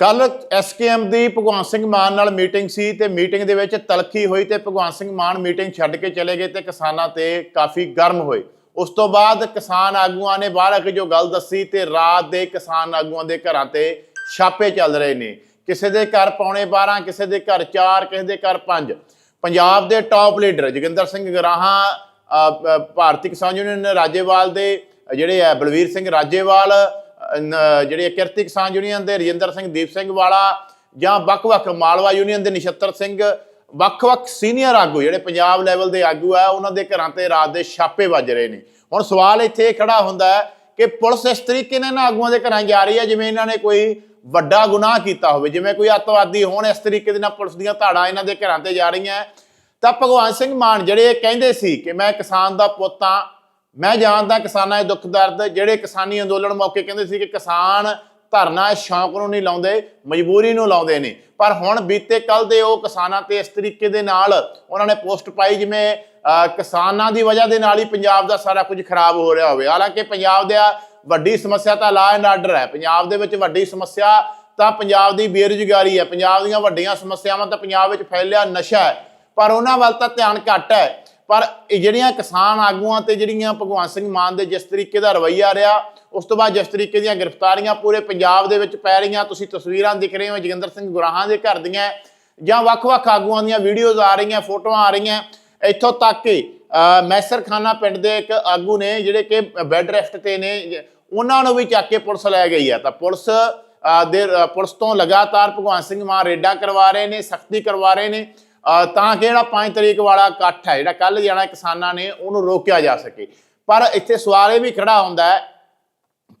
ਕੱਲ ਐਸਕੇਐਮ ਦੀ ਭਗਵੰਤ ਸਿੰਘ ਮਾਨ ਨਾਲ ਮੀਟਿੰਗ ਸੀ ਤੇ ਮੀਟਿੰਗ ਦੇ ਵਿੱਚ ਤਲਖੀ ਹੋਈ ਤੇ ਭਗਵੰਤ ਸਿੰਘ ਮਾਨ ਮੀਟਿੰਗ ਛੱਡ ਕੇ ਚਲੇ ਗਏ ਤੇ ਕਿਸਾਨਾਂ ਤੇ ਕਾਫੀ ਗਰਮ ਹੋਏ। ਉਸ ਤੋਂ ਬਾਅਦ ਕਿਸਾਨ ਆਗੂਆਂ ਨੇ ਬਾਹਰ ਆ ਕੇ ਜੋ ਗੱਲ ਦੱਸੀ ਤੇ ਰਾਤ ਦੇ ਕਿਸਾਨ ਆਗੂਆਂ ਦੇ ਘਰਾਂ ਤੇ ਛਾਪੇ ਚੱਲ ਰਹੇ ਨੇ। ਕਿਸੇ ਦੇ ਘਰ ਪੌਣੇ 12 ਕਿਸੇ ਦੇ ਘਰ 4 ਕਿਸੇ ਦੇ ਘਰ 5 ਪੰਜਾਬ ਦੇ top leader Joginder Singh Grahan Bharti Kisan Union Rajewal ਦੇ ਜਿਹੜੇ ਹੈ ਬਲਵੀਰ ਸਿੰਘ ਰਾਜੇਵਾਲ ਜਿਹੜੇ ਕਿਰਤੀ ਕਿਸਾਨ ਯੂਨੀਅਨ ਦੇ ਰਜਿੰਦਰ ਸਿੰਘ, ਦੀਪ ਸਿੰਘ ਵਾਲਾ ਜਾਂ ਵੱਖ-ਵੱਖ ਮਾਲਵਾ ਯੂਨੀਅਨ ਦੇ ਨਿਸ਼ਤਰ ਸਿੰਘ, ਵੱਖ-ਵੱਖ ਸੀਨੀਅਰ ਆਗੂ, ਜਿਹੜੇ ਪੰਜਾਬ ਲੈਵਲ ਦੇ ਆਗੂ ਆ, ਉਹਨਾਂ ਦੇ ਘਰਾਂ ਤੇ ਰਾਤ ਦੇ ਛਾਪੇ ਵੱਜ ਰਹੇ ਨੇ। ਹੁਣ ਸਵਾਲ ਇੱਥੇ ਇਹ ਖੜਾ ਹੁੰਦਾ ਹੈ ਕਿ ਪੁਲਿਸ ਇਸ ਤਰੀਕੇ ਨਾਲ ਇਹਨਾਂ ਆਗੂਆਂ ਦੇ ਘਰਾਂ ਜਾ ਰਹੀ ਹੈ, ਜਿਵੇਂ ਇਹਨਾਂ ਨੇ ਕੋਈ ਵੱਡਾ ਗੁਨਾਹ ਕੀਤਾ ਹੋਵੇ, ਜਿਵੇਂ ਕੋਈ ਅੱਤਵਾਦੀ ਹੋਣ ਇਸ ਤਰੀਕੇ ਦੇ ਨਾਲ ਪੁਲਿਸ ਦੀਆਂ ਧਾੜਾਂ ਇਹਨਾਂ ਦੇ ਘਰਾਂ ਤੇ ਜਾ ਰਹੀਆਂ। ਤਾਂ ਭਗਵਾਨ ਸਿੰਘ ਮਾਨ ਜਿਹੜੇ ਇਹ ਕਹਿੰਦੇ ਸੀ ਕਿ ਮੈਂ ਕਿਸਾਨ ਦਾ ਪੁੱਤ ਹਾਂ ਮੈਂ ਜਾਣਦਾ ਕਿਸਾਨਾਂ ਦੇ ਦੁੱਖ ਦਰਦ, ਜਿਹੜੇ ਕਿਸਾਨੀ ਅੰਦੋਲਨ ਮੌਕੇ ਕਹਿੰਦੇ ਸੀ ਕਿ ਕਿਸਾਨ ਧਰਨਾ ਸ਼ੌਂਕ ਨੂੰ ਨਹੀਂ ਲਾਉਂਦੇ, ਮਜਬੂਰੀ ਨੂੰ ਲਾਉਂਦੇ ਨੇ। ਪਰ ਹੁਣ ਬੀਤੇ ਕੱਲ ਦੇ ਉਹ ਕਿਸਾਨਾਂ ਤੇ ਇਸ ਤਰੀਕੇ ਦੇ ਨਾਲ ਉਹਨਾਂ ਨੇ ਪੋਸਟ ਪਾਈ ਜਿਵੇਂ ਕਿਸਾਨਾਂ ਦੀ ਵਜ੍ਹਾ ਦੇ ਨਾਲ ਹੀ ਪੰਜਾਬ ਦਾ ਸਾਰਾ ਕੁਝ ਖਰਾਬ ਹੋ ਰਿਹਾ ਹੋਵੇ। ਹਾਲਾਂਕਿ ਪੰਜਾਬ ਦੇ ਵੱਡੀ ਸਮੱਸਿਆ ਤਾਂ ਲਾ ਐਂਡ ਆਰਡਰ ਹੈ। ਪੰਜਾਬ ਦੇ ਵਿੱਚ ਵੱਡੀ ਸਮੱਸਿਆ ਤਾਂ ਪੰਜਾਬ ਦੀ ਬੇਰੁਜ਼ਗਾਰੀ ਹੈ। ਪੰਜਾਬ ਦੀਆਂ ਵੱਡੀਆਂ ਸਮੱਸਿਆਵਾਂ ਤਾਂ ਪੰਜਾਬ ਵਿੱਚ ਫੈਲਿਆ ਨਸ਼ਾ ਹੈ। ਪਰ ਉਹਨਾਂ ਵੱਲ ਤਾਂ ਧਿਆਨ ਘੱਟ ਹੈ। ਪਰ ਇਹ ਜਿਹੜੀਆਂ ਕਿਸਾਨ ਆਗੂਆਂ ਤੇ ਜਿਹੜੀਆਂ ਭਗਵੰਤ ਸਿੰਘ ਮਾਨ ਦੇ ਜਿਸ ਤਰੀਕੇ ਦਾ ਰਵੱਈਆ ਰਿਹਾ, ਉਸ ਤੋਂ ਬਾਅਦ ਜਿਸ ਤਰੀਕੇ ਦੀਆਂ ਗ੍ਰਿਫਤਾਰੀਆਂ ਪੂਰੇ ਪੰਜਾਬ ਦੇ ਵਿੱਚ ਪੈ ਰਹੀਆਂ, ਤੁਸੀਂ ਤਸਵੀਰਾਂ ਦਿਖ ਰਹੇ ਹੋ ਜੋਗਿੰਦਰ ਸਿੰਘ ਗੁਰਾਹਾਂ ਦੇ ਘਰ ਦੀਆਂ, ਜਾਂ ਵੱਖ-ਵੱਖ ਆਗੂਆਂ ਦੀਆਂ ਵੀਡੀਓਜ਼ ਆ ਰਹੀਆਂ, ਫੋਟੋਆਂ ਆ ਰਹੀਆਂ। ਇੱਥੋਂ ਤੱਕ ਕਿ ਮੈਸਰਖਾਨਾ ਪਿੰਡ ਦੇ ਇੱਕ ਆਗੂ ਨੇ ਜਿਹੜੇ ਕਿ ਬੈੱਡ ਰੈਸਟ ਤੇ ਨੇ, ਉਹਨਾਂ ਨੂੰ ਵੀ ਚੱਕ ਕੇ ਪੁਲਿਸ ਲੈ ਗਈ ਹੈ। ਤਾਂ ਪੁਲਿਸ ਦੇ ਪੁਲਿਸ ਤੋਂ ਲਗਾਤਾਰ ਭਗਵੰਤ ਸਿੰਘ ਮਾਨ ਰੇਡਾਂ ਕਰਵਾ ਰਹੇ ਨੇ, ਸਖਤੀ ਕਰਵਾ ਰਹੇ ਨੇ। ਤਾਂ ਕਿ ਜਿਹੜਾ 5 ਤਰੀਕ ਵਾਲਾ ਇਕੱਠ ਹੈ? ਜਿਹੜਾ ਕੱਲ ਜਾਣਾ ਕਿਸਾਨਾਂ ਨੇ, ਉਹਨੂੰ ਰੋਕਿਆ ਜਾ ਸਕੇ। ਪਰ ਇੱਥੇ ਸਵਾਲ ਇਹ ਵੀ ਖੜਾ ਹੁੰਦਾ ਹੈ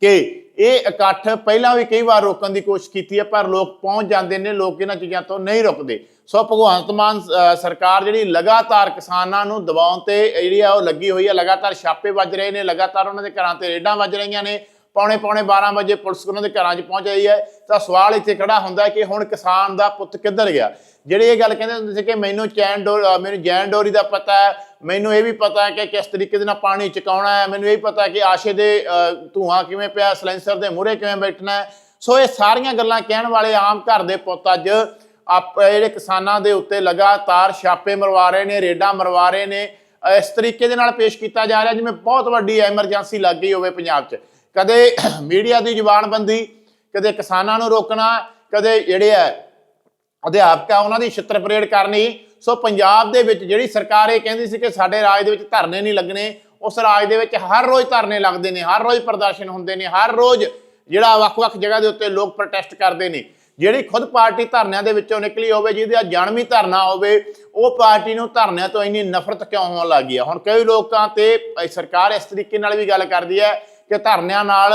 ਕਿ ਇਹ ਇਕੱਠ ਪਹਿਲਾਂ ਵੀ ਕਈ ਵਾਰ ਰੋਕਣ ਦੀ ਕੋਸ਼ਿਸ਼ ਕੀਤੀ ਹੈ, ਪਰ ਲੋਕ ਪਹੁੰਚ ਜਾਂਦੇ ਨੇ, ਲੋਕ ਇਹਨਾਂ ਚੀਜ਼ਾਂ ਤੋਂ ਨਹੀਂ ਰੁਕਦੇ। ਸੋ ਭਗਵੰਤ ਮਾਨ ਸਰਕਾਰ ਜਿਹੜੀ ਲਗਾਤਾਰ ਕਿਸਾਨਾਂ ਨੂੰ ਦਬਾਉਣ ਤੇ ਜਿਹੜੀ ਆ ਉਹ ਲੱਗੀ ਹੋਈ ਹੈ, ਲਗਾਤਾਰ ਛਾਪੇ ਵੱਜ ਰਹੇ ਨੇ, ਲਗਾਤਾਰ ਉਹਨਾਂ ਦੇ ਘਰਾਂ ਤੇ ਰੇਡਾਂ ਵੱਜ ਰਹੀਆਂ ਨੇ। ਪੌਣੇ ਪੌਣੇ 12 ਵਜੇ ਪੁਲਿਸ ਉਹਨਾਂ ਦੇ ਘਰਾਂ 'ਚ ਪਹੁੰਚ ਰਹੀ ਹੈ। ਤਾਂ ਸਵਾਲ ਇੱਥੇ ਖੜਾ ਹੁੰਦਾ ਕਿ ਹੁਣ ਕਿਸਾਨ ਦਾ ਪੁੱਤ ਕਿੱਧਰ ਗਿਆ? ਜਿਹੜੇ ਇਹ ਗੱਲ ਕਹਿੰਦੇ ਹੁੰਦੇ ਸੀ ਕਿ ਮੈਨੂੰ ਚੈਨ ਡੋਰ ਮੈਨੂੰ ਜੈਨ ਡੋਰੀ ਦਾ ਪਤਾ ਹੈ ਮੈਨੂੰ ਇਹ ਵੀ ਪਤਾ ਹੈ ਕਿ ਕਿਸ ਤਰੀਕੇ ਦੇ ਨਾਲ ਪਾਣੀ ਚਕਾਉਣਾ ਹੈ ਮੈਨੂੰ ਇਹ ਪਤਾ ਕਿ ਆਸ਼ੇ ਦੇ ਅਹ, ਧੂਆਂ ਕਿਵੇਂ ਪਿਆ ਸਲੈਂਸਰ ਦੇ ਮੂਹਰੇ ਕਿਵੇਂ ਬੈਠਣਾ ਹੈ। ਸੋ ਇਹ ਸਾਰੀਆਂ ਗੱਲਾਂ ਕਹਿਣ ਵਾਲੇ ਆਮ ਘਰ ਦੇ ਪੁੱਤ ਅੱਜ ਆਪ ਜਿਹੜੇ ਕਿਸਾਨਾਂ ਦੇ ਉੱਤੇ ਲਗਾਤਾਰ ਛਾਪੇ ਮਰਵਾ ਰਹੇ ਨੇ ਰੇਡਾਂ ਮਰਵਾ ਰਹੇ ਨੇ ਇਸ ਤਰੀਕੇ ਦੇ ਨਾਲ ਪੇਸ਼ ਕੀਤਾ ਜਾ ਰਿਹਾ ਜਿਵੇਂ ਬਹੁਤ ਵੱਡੀ ਐਮਰਜੈਂਸੀ ਲੱਗ ਗਈ ਹੋਵੇ ਪੰਜਾਬ 'ਚ। ਕਦੇ ਮੀਡੀਆ ਦੀ ਜ਼ੁਬਾਨਬੰਦੀ, ਕਦੇ ਕਿਸਾਨਾਂ ਨੂੰ ਰੋਕਣਾ, ਕਦੇ ਜਿਹੜੇ ਹੈ ਅਧਿਆਪਕ ਆ, ਉਹਨਾਂ ਦੀ ਛਿੱਤਰ ਪਰੇਡ ਕਰਨੀ। ਸੋ ਪੰਜਾਬ ਦੇ ਵਿੱਚ ਜਿਹੜੀ ਸਰਕਾਰ ਇਹ ਕਹਿੰਦੀ ਸੀ ਕਿ ਸਾਡੇ ਰਾਜ ਦੇ ਵਿੱਚ ਧਰਨੇ ਨਹੀਂ ਲੱਗਣੇ, ਉਸ ਰਾਜ ਦੇ ਵਿੱਚ ਹਰ ਰੋਜ਼ ਧਰਨੇ ਲੱਗਦੇ ਨੇ, ਹਰ ਰੋਜ਼ ਪ੍ਰਦਰਸ਼ਨ ਹੁੰਦੇ ਨੇ, ਹਰ ਰੋਜ਼ ਜਿਹੜਾ ਵੱਖ-ਵੱਖ ਜਗ੍ਹਾ ਦੇ ਉੱਤੇ ਲੋਕ ਪ੍ਰੋਟੈਸਟ ਕਰਦੇ ਨੇ। ਜਿਹੜੀ ਖੁਦ ਪਾਰਟੀ ਧਰਨਿਆਂ ਦੇ ਵਿੱਚੋਂ ਨਿਕਲੀ ਹੋਵੇ, ਜਿਹਦਾ ਜਨਮੀ ਧਰਨਾ ਹੋਵੇ, ਉਹ ਪਾਰਟੀ ਨੂੰ ਧਰਨਿਆਂ ਤੋਂ ਇੰਨੀ ਨਫ਼ਰਤ ਕਿਉਂ ਹੋਣ ਲੱਗੀ ਹੈ ਹੁਣ ਕਈ ਲੋਕਾਂ ਤੇ ਸਰਕਾਰ ਇਸ ਤਰੀਕੇ ਨਾਲ ਵੀ ਗੱਲ ਕਰਦੀ ਹੈ ਕਿ ਧਰਨਿਆਂ ਨਾਲ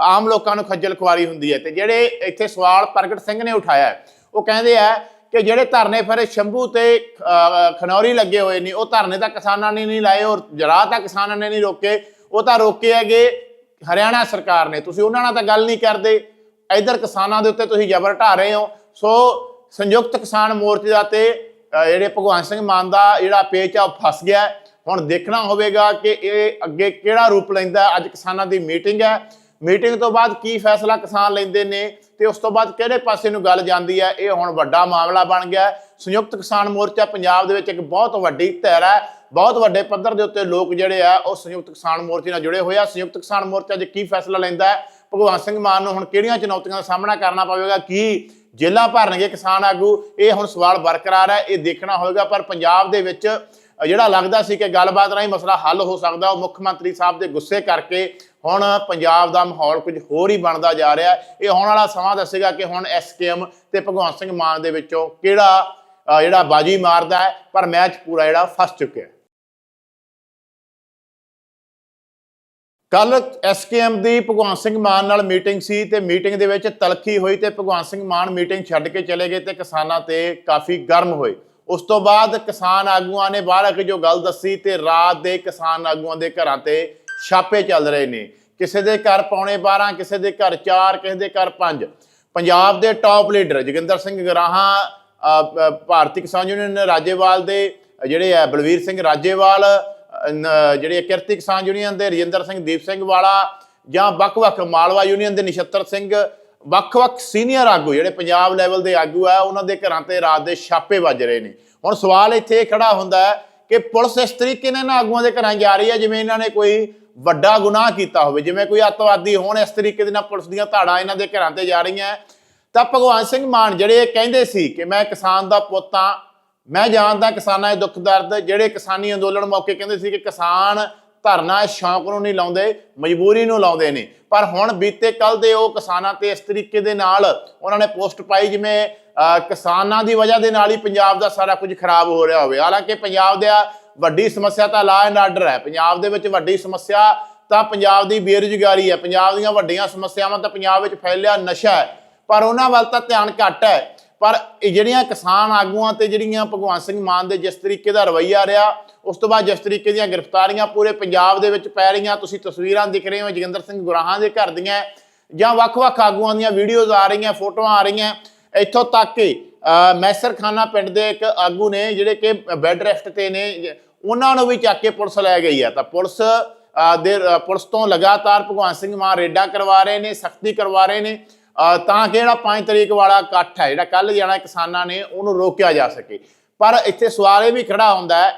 ਆਮ ਲੋਕਾਂ ਨੂੰ ਖੱਜਲ ਖੁਆਰੀ ਹੁੰਦੀ ਹੈ। ਤੇ ਜਿਹੜੇ ਇੱਥੇ ਸਵਾਲ ਪ੍ਰਗਟ ਸਿੰਘ ਨੇ ਉਠਾਇਆ ਉਹ ਕਹਿੰਦੇ ਆ ਕਿ ਜਿਹੜੇ ਧਰਨੇ ਫਿਰ ਸ਼ੰਭੂ ਤੇ ਖਨੌਰੀ ਲੱਗੇ ਹੋਏ ਨੇ, ਉਹ ਧਰਨੇ ਤਾਂ ਕਿਸਾਨਾਂ ਨੇ ਨਹੀਂ ਲਾਏ, ਔਰ ਜਰਾ ਤਾਂ ਕਿਸਾਨਾਂ ਨੇ ਨਹੀਂ ਰੋਕੇ, ਉਹ ਤਾਂ ਰੋਕੇ ਹੈਗੇ ਹਰਿਆਣਾ ਸਰਕਾਰ ਨੇ। ਤੁਸੀਂ ਉਹਨਾਂ ਨਾਲ ਤਾਂ ਗੱਲ ਨਹੀਂ ਕਰਦੇ। ਇਧਰ ਕਿਸਾਨਾਂ ਦੇ ਉੱਤੇ ਤੁਸੀਂ ਜ਼ਬਰ ਢਾ ਰਹੇ ਹੋ। ਸੋ ਸੰਯੁਕਤ ਕਿਸਾਨ ਮੋਰਚੇ ਦਾ ਤੇ ਜਿਹੜੇ ਭਗਵਾਨ ਸਿੰਘ ਮਾਨ ਦਾ ਜਿਹੜਾ ਪੇਚ ਆ, ਉਹ ਫਸ ਗਿਆ। ਹੁਣ ਦੇਖਣਾ ਹੋਵੇਗਾ ਕਿ ਇਹ ਅੱਗੇ ਕਿਹੜਾ ਰੂਪ ਲੈਂਦਾ ਅੱਜ ਕਿਸਾਨਾਂ ਦੀ ਮੀਟਿੰਗ ਹੈ। ਮੀਟਿੰਗ ਤੋਂ ਬਾਅਦ ਕੀ ਫੈਸਲਾ ਕਿਸਾਨ ਲੈਂਦੇ ਨੇ ਤੇ ਉਸ ਤੋਂ ਬਾਅਦ ਕਿਹੜੇ ਪਾਸੇ ਨੂੰ ਗੱਲ ਜਾਂਦੀ ਹੈ, ਇਹ ਹੁਣ ਵੱਡਾ ਮਾਮਲਾ ਬਣ ਗਿਆ ਸੰਯੁਕਤ ਕਿਸਾਨ ਮੋਰਚਾ ਪੰਜਾਬ ਦੇ ਵਿੱਚ ਇੱਕ ਬਹੁਤ ਵੱਡੀ ਧਿਰ ਹੈ। ਬਹੁਤ ਵੱਡੇ ਪੱਧਰ ਦੇ ਉੱਤੇ ਲੋਕ ਜਿਹੜੇ ਆ, ਉਹ ਸੰਯੁਕਤ ਕਿਸਾਨ ਮੋਰਚੇ ਨਾਲ ਜੁੜੇ ਹੋਏ ਆ। ਸੰਯੁਕਤ ਕਿਸਾਨ ਮੋਰਚਾ ਜੇ ਕੀ ਫੈਸਲਾ ਲੈਂਦਾ ਹੈ? ਭਗਵਾਨ ਸਿੰਘ ਮਾਨ ਨੂੰ ਹੁਣ ਕਿਹੜੀਆਂ ਚੁਣੌਤੀਆਂ ਦਾ ਸਾਹਮਣਾ ਕਰਨਾ ਪਵੇਗਾ? ਕੀ ਜੇਲਾਂ ਭਰਨਗੇ ਕਿਸਾਨ ਆਗੂ? ਇਹ ਹੁਣ ਸਵਾਲ ਬਰਕਰਾਰ ਹੈ। ਇਹ ਦੇਖਣਾ ਹੋਵੇਗਾ, ਪਰ ਪੰਜਾਬ ਦੇ ਵਿੱਚ ਜਿਹੜਾ ਲੱਗਦਾ ਸੀ ਕਿ ਗੱਲਬਾਤ ਰਾਹੀਂ ਮਸਲਾ ਹੱਲ ਹੋ ਸਕਦਾ, ਉਹ ਮੁੱਖ ਮੰਤਰੀ ਸਾਹਿਬ ਦੇ ਗੁੱਸੇ ਕਰਕੇ ਹੁਣ ਪੰਜਾਬ ਦਾ ਮਾਹੌਲ ਕੁਝ ਹੋਰ ਹੀ ਬਣਦਾ ਜਾ ਰਿਹਾ ਇਹ ਆਉਣ ਵਾਲਾ ਸਮਾਂ ਦੱਸੇਗਾ ਕਿ ਹੁਣ ਐਸਕੇਐਮ ਤੇ ਭਗਵੰਤ ਸਿੰਘ ਮਾਨ ਦੇ ਵਿੱਚੋਂ ਕਿਹੜਾ ਜਿਹੜਾ ਬਾਜੀ ਮਾਰਦਾ ਹੈ, ਪਰ ਮੈਚ ਪੂਰਾ ਜਿਹੜਾ ਫਸ ਚੁੱਕਿਆ ਹੈ। ਕੱਲ ਐਸਕੇਐਮ ਦੀ ਭਗਵੰਤ ਸਿੰਘ ਮਾਨ ਨਾਲ ਮੀਟਿੰਗ ਸੀ ਤੇ ਮੀਟਿੰਗ ਦੇ ਵਿੱਚ ਤਲਖੀ ਹੋਈ ਤੇ ਭਗਵੰਤ ਸਿੰਘ ਮਾਨ ਮੀਟਿੰਗ ਛੱਡ ਕੇ ਚਲੇ ਗਏ ਤੇ ਕਿਸਾਨਾਂ ਤੇ ਕਾਫੀ ਗਰਮ ਹੋਏ। ਉਸ ਤੋਂ ਬਾਅਦ ਕਿਸਾਨ ਆਗੂਆਂ ਨੇ ਬਾਹਰ ਆ ਕੇ ਜੋ ਗੱਲ ਦੱਸੀ ਤੇ ਰਾਤ ਦੇ ਕਿਸਾਨ ਆਗੂਆਂ ਦੇ ਘਰਾਂ ਤੇ ਛਾਪੇ ਚੱਲ ਰਹੇ ਨੇ। ਕਿਸੇ ਦੇ ਘਰ ਪੌਣੇ 12 ਕਿਸੇ ਦੇ ਘਰ 4 ਕਿਸੇ ਦੇ ਘਰ 5 ਪੰਜਾਬ ਦੇ top leader Joginder Singh Grahan Bharti Kisan Union Rajewal ਦੇ ਜਿਹੜੇ ਹੈ ਬਲਵੀਰ ਸਿੰਘ ਰਾਜੇਵਾਲ ਜਿਹੜੇ ਕਿਰਤੀ ਕਿਸਾਨ ਯੂਨੀਅਨ ਦੇ ਰਜਿੰਦਰ ਸਿੰਘ, ਦੀਪ ਸਿੰਘ ਵਾਲਾ ਜਾਂ ਵੱਖ-ਵੱਖ ਮਾਲਵਾ ਯੂਨੀਅਨ ਦੇ ਨਿਸ਼ਤਰ ਸਿੰਘ ਵੱਖ-ਵੱਖ ਸੀਨੀਅਰ ਆਗੂ ਜਿਹੜੇ ਪੰਜਾਬ ਲੈਵਲ ਦੇ ਆਗੂ ਆ, ਉਹਨਾਂ ਦੇ ਘਰਾਂ ਤੇ ਰਾਤ ਦੇ ਛਾਪੇ ਵੱਜ ਰਹੇ ਨੇ। ਹੁਣ ਸਵਾਲ ਇੱਥੇ ਇਹ ਖੜਾ ਹੁੰਦਾ ਹੈ ਕਿ ਪੁਲਿਸ ਇਸ ਤਰੀਕੇ ਨਾਲ ਇਹਨਾਂ ਆਗੂਆਂ ਦੇ ਘਰਾਂ ਜਾ ਰਹੀ ਹੈ, ਜਿਵੇਂ ਇਹਨਾਂ ਨੇ ਕੋਈ ਵੱਡਾ ਗੁਨਾਹ ਕੀਤਾ ਹੋਵੇ, ਜਿਵੇਂ ਕੋਈ ਅੱਤਵਾਦੀ ਹੋਣ ਇਸ ਤਰੀਕੇ ਦੇ ਨਾਲ ਪੁਲਿਸ ਦੀਆਂ ਧਾੜਾਂ ਇਹਨਾਂ ਦੇ ਘਰਾਂ ਤੇ ਜਾ ਰਹੀਆਂ ਤਾਂ ਭਗਵਾਨ ਸਿੰਘ ਮਾਨ ਜਿਹੜੇ ਇਹ ਕਹਿੰਦੇ ਸੀ ਕਿ ਮੈਂ ਕਿਸਾਨ ਦਾ ਪੁੱਤ ਹਾਂ, ਮੈਂ ਜਾਣਦਾ ਕਿਸਾਨਾਂ ਦੇ ਦੁੱਖ ਦਰਦ, ਜਿਹੜੇ ਕਿਸਾਨੀ ਅੰਦੋਲਨ ਮੌਕੇ ਕਹਿੰਦੇ ਸੀ ਕਿ ਕਿਸਾਨ ਧਰਨਾ ਸ਼ੌਂਕ ਨੂੰ ਨਹੀਂ ਲਾਉਂਦੇ, ਮਜਬੂਰੀ ਨੂੰ ਲਾਉਂਦੇ ਨੇ। ਪਰ ਹੁਣ ਬੀਤੇ ਕੱਲ ਦੇ ਉਹ ਕਿਸਾਨਾਂ ਤੇ ਇਸ ਤਰੀਕੇ ਦੇ ਨਾਲ ਉਹਨਾਂ ਨੇ ਪੋਸਟ ਪਾਈ ਜਿਵੇਂ ਕਿਸਾਨਾਂ ਦੀ ਵਜ੍ਹਾ ਦੇ ਨਾਲ ਹੀ ਪੰਜਾਬ ਦਾ ਸਾਰਾ ਕੁਝ ਖਰਾਬ ਹੋ ਰਿਹਾ ਹੋਵੇ। ਹਾਲਾਂਕਿ ਪੰਜਾਬ ਦੇ ਵੱਡੀ ਸਮੱਸਿਆ ਤਾਂ ਲਾ ਐਂਡ ਆਰਡਰ ਹੈ। ਪੰਜਾਬ ਦੇ ਵਿੱਚ ਵੱਡੀ ਸਮੱਸਿਆ ਤਾਂ ਪੰਜਾਬ ਦੀ ਬੇਰੁਜ਼ਗਾਰੀ ਹੈ। ਪੰਜਾਬ ਦੀਆਂ ਵੱਡੀਆਂ ਸਮੱਸਿਆਵਾਂ ਤਾਂ ਪੰਜਾਬ ਵਿੱਚ ਫੈਲਿਆ ਨਸ਼ਾ ਹੈ। ਪਰ ਉਹਨਾਂ ਵੱਲ ਤਾਂ ਧਿਆਨ ਘੱਟ ਹੈ। ਪਰ ਜਿਹੜੀਆਂ ਕਿਸਾਨ ਆਗੂਆਂ ਤੇ ਜਿਹੜੀਆਂ ਭਗਵੰਤ ਸਿੰਘ ਮਾਨ ਦੇ ਜਿਸ ਤਰੀਕੇ ਦਾ ਰਵੱਈਆ ਰਿਹਾ, ਉਸ ਤੋਂ ਬਾਅਦ ਜਿਸ ਤਰੀਕੇ ਦੀਆਂ ਗ੍ਰਿਫਤਾਰੀਆਂ ਪੂਰੇ ਪੰਜਾਬ ਦੇ ਵਿੱਚ ਪੈ ਰਹੀਆਂ, ਤੁਸੀਂ ਤਸਵੀਰਾਂ ਦਿਖ ਰਹੇ ਹੋ ਜੋਗਿੰਦਰ ਸਿੰਘ ਗੁਰਾਹਾਂ ਦੇ ਘਰ ਦੀਆਂ, ਜਾਂ ਵੱਖ-ਵੱਖ ਆਗੂਆਂ ਦੀਆਂ ਵੀਡੀਓਜ਼ ਆ ਰਹੀਆਂ, ਫੋਟੋਆਂ ਆ ਰਹੀਆਂ, ਇੱਥੋਂ ਤੱਕ ਕਿ ਮੈਸਰਖਾਨਾ ਪਿੰਡ ਦੇ ਇੱਕ ਆਗੂ ਨੇ ਜਿਹੜੇ ਕਿ ਬੈੱਡ ਰੈਸਟ ਤੇ ਨੇ, ਉਹਨਾਂ ਨੂੰ ਵੀ ਚੱਕ ਕੇ ਪੁਲਿਸ ਲੈ ਗਈ ਹੈ ਤਾਂ ਪੁਲਿਸ ਦੇ ਪੁਲਿਸ ਤੋਂ ਲਗਾਤਾਰ ਭਗਵਾਨ ਸਿੰਘ ਮਾਨ ਰੇਡਾਂ ਕਰਵਾ ਰਹੇ ਨੇ, ਸਖਤੀ ਕਰਵਾ ਰਹੇ ਨੇ ਤਾਂ ਕਿ ਜਿਹੜਾ 5 ਤਰੀਕ ਵਾਲਾ ਇਕੱਠ ਹੈ? ਜਿਹੜਾ ਕੱਲ ਜਾਣਾ ਕਿਸਾਨਾਂ ਨੇ, ਉਹਨੂੰ ਰੋਕਿਆ ਜਾ ਸਕੇ। ਪਰ ਇੱਥੇ ਸਵਾਲ ਇਹ ਵੀ ਖੜਾ ਹੁੰਦਾ ਹੈ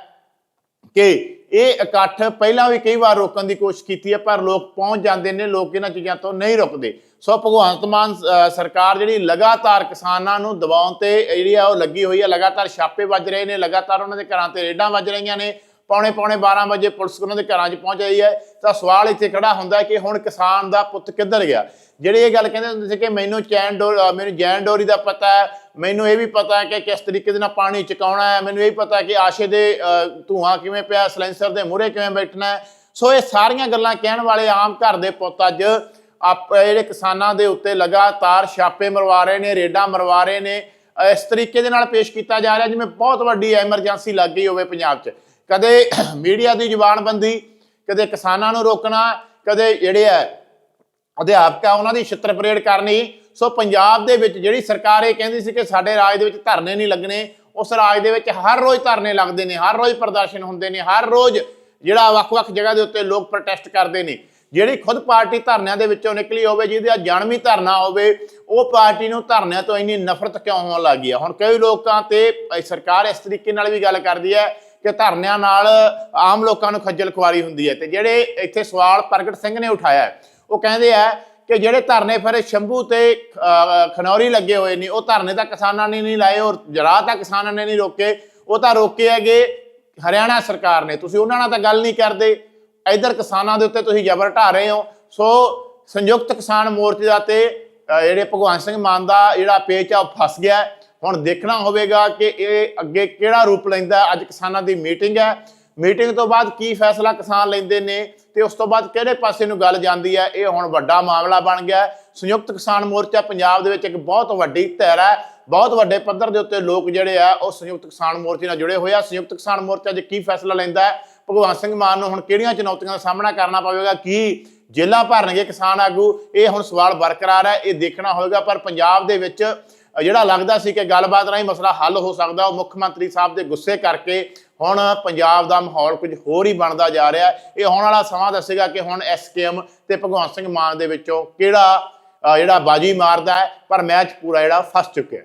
ਕਿ ਇਹ ਇਕੱਠ ਪਹਿਲਾਂ ਵੀ ਕਈ ਵਾਰ ਰੋਕਣ ਦੀ ਕੋਸ਼ਿਸ਼ ਕੀਤੀ ਹੈ, ਪਰ ਲੋਕ ਪਹੁੰਚ ਜਾਂਦੇ ਨੇ, ਲੋਕ ਇਹਨਾਂ ਚੀਜ਼ਾਂ ਤੋਂ ਨਹੀਂ ਰੁਕਦੇ। ਸੋ ਭਗਵੰਤ ਮਾਨ ਸਰਕਾਰ ਜਿਹੜੀ ਲਗਾਤਾਰ ਕਿਸਾਨਾਂ ਨੂੰ ਦਬਾਉਣ ਤੇ ਜਿਹੜੀ ਆ ਉਹ ਲੱਗੀ ਹੋਈ ਹੈ, ਲਗਾਤਾਰ ਛਾਪੇ ਵੱਜ ਰਹੇ ਨੇ, ਲਗਾਤਾਰ ਉਹਨਾਂ ਦੇ ਘਰਾਂ ਤੇ ਰੇਡਾਂ ਵੱਜ ਰਹੀਆਂ ਨੇ। ਪੌਣੇ ਪੌਣੇ 12 ਵਜੇ ਪੁਲਿਸ ਉਹਨਾਂ ਦੇ ਘਰਾਂ 'ਚ ਪਹੁੰਚ ਰਹੀ ਹੈ। ਤਾਂ ਸਵਾਲ ਇੱਥੇ ਖੜਾ ਹੁੰਦਾ ਕਿ ਹੁਣ ਕਿਸਾਨ ਦਾ ਪੁੱਤ ਕਿੱਧਰ ਗਿਆ? ਜਿਹੜੇ ਇਹ ਗੱਲ ਕਹਿੰਦੇ ਹੁੰਦੇ ਸੀ ਕਿ ਮੈਨੂੰ ਚੈਨ ਡੋਰ ਮੈਨੂੰ ਜੈਨ ਡੋਰੀ ਦਾ ਪਤਾ ਹੈ ਮੈਨੂੰ ਇਹ ਵੀ ਪਤਾ ਹੈ ਕਿ ਕਿਸ ਤਰੀਕੇ ਦੇ ਨਾਲ ਪਾਣੀ ਚਕਾਉਣਾ ਹੈ ਮੈਨੂੰ ਇਹ ਵੀ ਪਤਾ ਕਿ ਆਸ਼ੇ ਦੇ ਅਹ, ਧੂਆਂ ਕਿਵੇਂ ਪਿਆ ਸਲੈਂਸਰ ਦੇ ਮੂਹਰੇ ਕਿਵੇਂ ਬੈਠਣਾ ਹੈ। ਸੋ ਇਹ ਸਾਰੀਆਂ ਗੱਲਾਂ ਕਹਿਣ ਵਾਲੇ ਆਮ ਘਰ ਦੇ ਪੁੱਤ ਅੱਜ ਆਪ ਜਿਹੜੇ ਕਿਸਾਨਾਂ ਦੇ ਉੱਤੇ ਲਗਾਤਾਰ ਛਾਪੇ ਮਰਵਾ ਰਹੇ ਨੇ ਰੇਡਾਂ ਮਰਵਾ ਰਹੇ ਨੇ ਇਸ ਤਰੀਕੇ ਦੇ ਨਾਲ ਪੇਸ਼ ਕੀਤਾ ਜਾ ਰਿਹਾ ਜਿਵੇਂ ਬਹੁਤ ਵੱਡੀ ਐਮਰਜੈਂਸੀ ਲੱਗ ਗਈ ਹੋਵੇ ਪੰਜਾਬ 'ਚ। ਕਦੇ ਮੀਡੀਆ ਦੀ ਜ਼ੁਬਾਨਬੰਦੀ ਕਦੇ ਕਿਸਾਨਾਂ ਨੂੰ ਰੋਕਣਾ, ਕਦੇ ਜਿਹੜੇ ਹੈ ਅਧਿਆਪਕ ਆ, ਉਹਨਾਂ ਦੀ ਛਿੱਤਰ ਪਰੇਡ ਕਰਨੀ। ਸੋ ਪੰਜਾਬ ਦੇ ਵਿੱਚ ਜਿਹੜੀ ਸਰਕਾਰ ਇਹ ਕਹਿੰਦੀ ਸੀ ਕਿ ਸਾਡੇ ਰਾਜ ਦੇ ਵਿੱਚ ਧਰਨੇ ਨਹੀਂ ਲੱਗਣੇ, ਉਸ ਰਾਜ ਦੇ ਵਿੱਚ ਹਰ ਰੋਜ਼ ਧਰਨੇ ਲੱਗਦੇ ਨੇ, ਹਰ ਰੋਜ਼ ਪ੍ਰਦਰਸ਼ਨ ਹੁੰਦੇ ਨੇ, ਹਰ ਰੋਜ਼ ਜਿਹੜਾ ਵੱਖ-ਵੱਖ ਜਗ੍ਹਾ ਦੇ ਉੱਤੇ ਲੋਕ ਪ੍ਰੋਟੈਸਟ ਕਰਦੇ ਨੇ। ਜਿਹੜੀ ਖੁਦ ਪਾਰਟੀ ਧਰਨਿਆਂ ਦੇ ਵਿੱਚੋਂ ਨਿਕਲੀ ਹੋਵੇ, ਜਿਹਦੇ ਆ ਜਨਮੀ ਧਰਨਾ ਹੋਵੇ, ਉਹ ਪਾਰਟੀ ਨੂੰ ਧਰਨਿਆਂ ਤੋਂ ਇੰਨੀ ਨਫ਼ਰਤ ਕਿਉਂ ਹੋਣ ਲੱਗੀ ਹੈ ਹੁਣ ਕਈ ਲੋਕਾਂ ਤੇ ਅਹ ਸਰਕਾਰ ਇਸ ਤਰੀਕੇ ਨਾਲ ਵੀ ਗੱਲ ਕਰਦੀ ਹੈ ਕਿ ਧਰਨਿਆਂ ਨਾਲ ਆਮ ਲੋਕਾਂ ਨੂੰ ਖੱਜਲ ਖੁਆਰੀ ਹੁੰਦੀ ਹੈ ਤੇ ਜਿਹੜੇ ਇੱਥੇ ਸਵਾਲ ਪ੍ਰਗਟ ਸਿੰਘ ਨੇ ਉਠਾਇਆ ਉਹ ਕਹਿੰਦੇ ਆ ਕਿ ਜਿਹੜੇ ਧਰਨੇ ਫਿਰ ਸ਼ੰਭੂ ਤੇ ਖਨੌਰੀ ਲੱਗੇ ਹੋਏ ਨੇ, ਉਹ ਧਰਨੇ ਤਾਂ ਕਿਸਾਨਾਂ ਨੇ ਨਹੀਂ ਲਾਏ, ਔਰ ਜਰਾ ਤਾਂ ਕਿਸਾਨਾਂ ਨੇ ਨਹੀਂ ਰੋਕੇ, ਉਹ ਤਾਂ ਰੋਕੇ ਹੈਗੇ ਹਰਿਆਣਾ ਸਰਕਾਰ ਨੇ। ਤੁਸੀਂ ਉਹਨਾਂ ਨਾਲ ਤਾਂ ਗੱਲ ਨਹੀਂ ਕਰਦੇ। ਇਧਰ ਕਿਸਾਨਾਂ ਦੇ ਉੱਤੇ ਤੁਸੀਂ ਜ਼ਬਰ ਢਾ ਰਹੇ ਹੋ। ਸੋ ਸੰਯੁਕਤ ਕਿਸਾਨ ਮੋਰਚੇ ਦਾ ਤੇ ਜਿਹੜੇ ਭਗਵਾਨ ਸਿੰਘ ਮਾਨ ਦਾ ਜਿਹੜਾ ਪੇਚ ਆ, ਉਹ ਫਸ ਗਿਆ ਹੁਣ ਦੇਖਣਾ ਹੋਵੇਗਾ ਕਿ ਇਹ ਅੱਗੇ ਕਿਹੜਾ ਰੂਪ ਲੈਂਦਾ ਅੱਜ ਕਿਸਾਨਾਂ ਦੀ ਮੀਟਿੰਗ ਹੈ। ਮੀਟਿੰਗ ਤੋਂ ਬਾਅਦ ਕੀ ਫੈਸਲਾ ਕਿਸਾਨ ਲੈਂਦੇ ਨੇ ਤੇ ਉਸ ਤੋਂ ਬਾਅਦ ਕਿਹੜੇ ਪਾਸੇ ਨੂੰ ਗੱਲ ਜਾਂਦੀ ਹੈ, ਇਹ ਹੁਣ ਵੱਡਾ ਮਾਮਲਾ ਬਣ ਗਿਆ ਸੰਯੁਕਤ ਕਿਸਾਨ ਮੋਰਚਾ ਪੰਜਾਬ ਦੇ ਵਿੱਚ ਇੱਕ ਬਹੁਤ ਵੱਡੀ ਧਿਰ ਹੈ। ਬਹੁਤ ਵੱਡੇ ਪੱਧਰ ਦੇ ਉੱਤੇ ਲੋਕ ਜਿਹੜੇ ਆ, ਉਹ ਸੰਯੁਕਤ ਕਿਸਾਨ ਮੋਰਚੇ ਨਾਲ ਜੁੜੇ ਹੋਏ ਆ। ਸੰਯੁਕਤ ਕਿਸਾਨ ਮੋਰਚਾ ਜੇ ਕੀ ਫੈਸਲਾ ਲੈਂਦਾ ਭਗਵੰਤ ਸਿੰਘ ਮਾਨ ਨੂੰ ਹੁਣ ਕਿਹੜੀਆਂ ਚੁਣੌਤੀਆਂ ਦਾ ਸਾਹਮਣਾ ਕਰਨਾ ਪਵੇਗਾ? ਕੀ ਜੇਲਾਂ ਭਰਨਗੇ ਕਿਸਾਨ ਆਗੂ? ਇਹ ਹੁਣ ਸਵਾਲ ਬਰਕਰਾਰ ਹੈ। ਇਹ ਦੇਖਣਾ ਹੋਵੇਗਾ, ਪਰ ਪੰਜਾਬ ਦੇ ਵਿੱਚ ਜਿਹੜਾ ਲੱਗਦਾ ਸੀ ਕਿ ਗੱਲਬਾਤ ਰਾਹੀਂ ਮਸਲਾ ਹੱਲ ਹੋ ਸਕਦਾ, ਉਹ ਮੁੱਖ ਮੰਤਰੀ ਸਾਹਿਬ ਦੇ ਗੁੱਸੇ ਕਰਕੇ ਹੁਣ ਪੰਜਾਬ ਦਾ ਮਾਹੌਲ ਕੁਝ ਹੋਰ ਹੀ ਬਣਦਾ ਜਾ ਰਿਹਾ। ਇਹ ਆਉਣ ਵਾਲਾ ਸਮਾਂ ਦੱਸੇਗਾ ਕਿ ਹੁਣ ਐਸਕੇਐਮ ਤੇ ਭਗਵੰਤ ਸਿੰਘ ਮਾਨ ਦੇ ਵਿੱਚੋਂ ਕਿਹੜਾ ਜਿਹੜਾ ਬਾਜੀ ਮਾਰਦਾ ਹੈ, ਪਰ ਮੈਚ ਪੂਰਾ ਜਿਹੜਾ ਫਸ ਚੁੱਕਿਆ